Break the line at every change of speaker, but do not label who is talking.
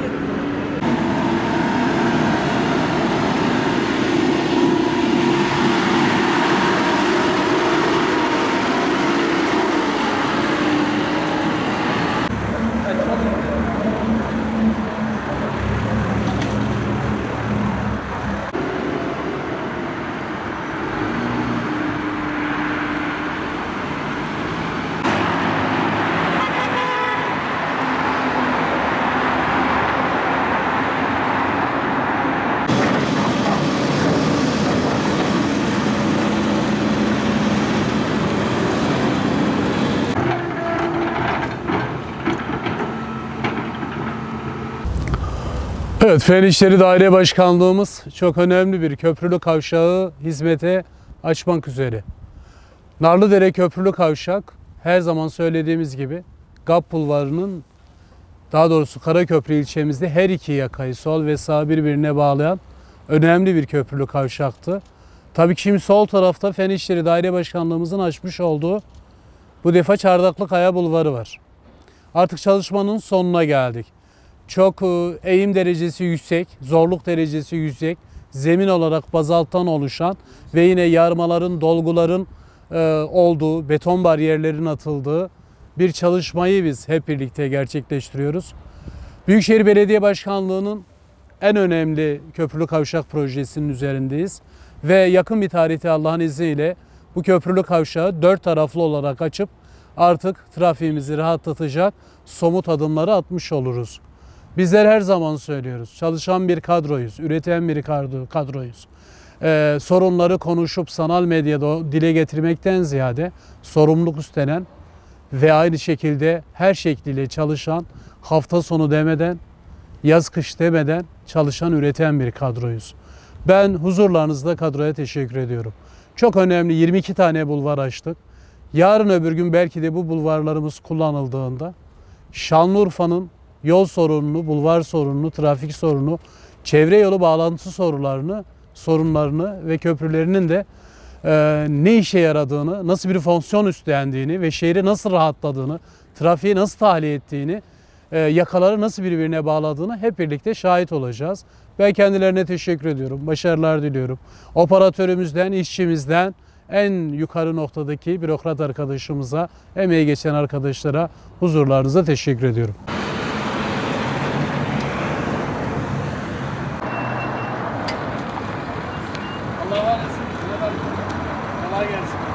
Thank. Evet, Fen İşleri Daire Başkanlığımız çok önemli bir köprülü kavşağı hizmete açmak üzere. Narlıdere Köprülü Kavşak her zaman söylediğimiz gibi GAP Bulvarı'nın daha doğrusu Karaköprü ilçemizde her iki yakayı sol ve sağ birbirine bağlayan önemli bir köprülü kavşaktı. Tabii ki şimdi sol tarafta Fen İşleri Daire Başkanlığımızın açmış olduğu bu defa Çardaklı Kaya Bulvarı var. Artık çalışmanın sonuna geldik. Çok e, eğim derecesi yüksek, zorluk derecesi yüksek, zemin olarak bazalttan oluşan ve yine yarmaların, dolguların e, olduğu, beton bariyerlerin atıldığı bir çalışmayı biz hep birlikte gerçekleştiriyoruz. Büyükşehir Belediye Başkanlığı'nın en önemli köprülü kavşak projesinin üzerindeyiz. Ve yakın bir tarihte Allah'ın izniyle bu köprülü kavşağı dört taraflı olarak açıp artık trafiğimizi rahatlatacak somut adımları atmış oluruz. Bizler her zaman söylüyoruz. Çalışan bir kadroyuz, üreten bir kadro- kadroyuz. Ee, sorunları konuşup sanal medyada dile getirmekten ziyade sorumluluk üstlenen ve aynı şekilde her şekliyle çalışan, hafta sonu demeden, yaz kış demeden çalışan, üreten bir kadroyuz. Ben huzurlarınızda kadroya teşekkür ediyorum. Çok önemli 22 tane bulvar açtık. Yarın öbür gün belki de bu bulvarlarımız kullanıldığında Şanlıurfa'nın yol sorununu, bulvar sorununu, trafik sorunu, çevre yolu bağlantı sorunlarını, sorunlarını ve köprülerinin de e, ne işe yaradığını, nasıl bir fonksiyon üstlendiğini ve şehri nasıl rahatladığını, trafiği nasıl tahliye ettiğini, e, yakaları nasıl birbirine bağladığını hep birlikte şahit olacağız. Ben kendilerine teşekkür ediyorum. Başarılar diliyorum. Operatörümüzden, işçimizden, en yukarı noktadaki bürokrat arkadaşımıza, emeği geçen arkadaşlara huzurlarınıza teşekkür ediyorum. audience.